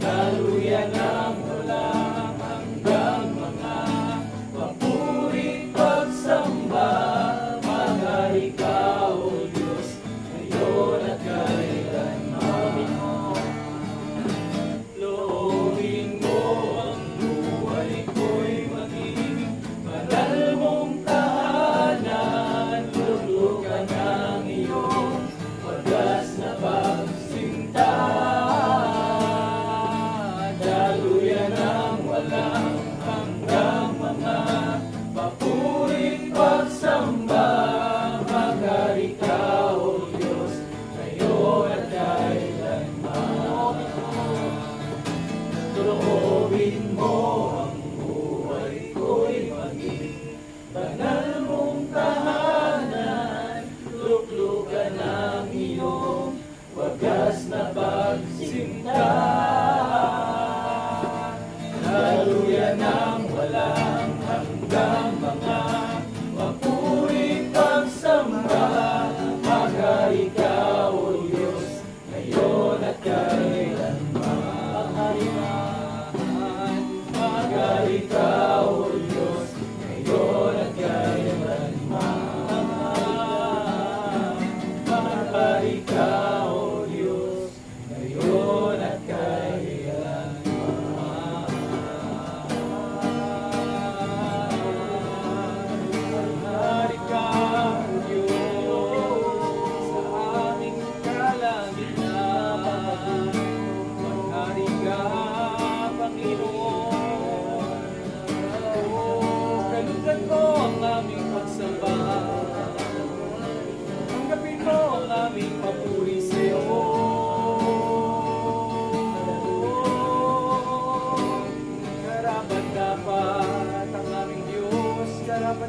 Hallelujah. Now. Gawin mo ang buhay ko'y maging banal mong tahanan. Luklukan ang iyong wagas na pagsinta. Haluyan ang walang hanggang mga mapuri pagsamba. Maghari ka, O Diyos, ngayon at kayo.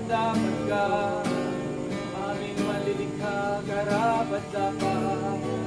dapat ka, aming malilikha, karapat dapat.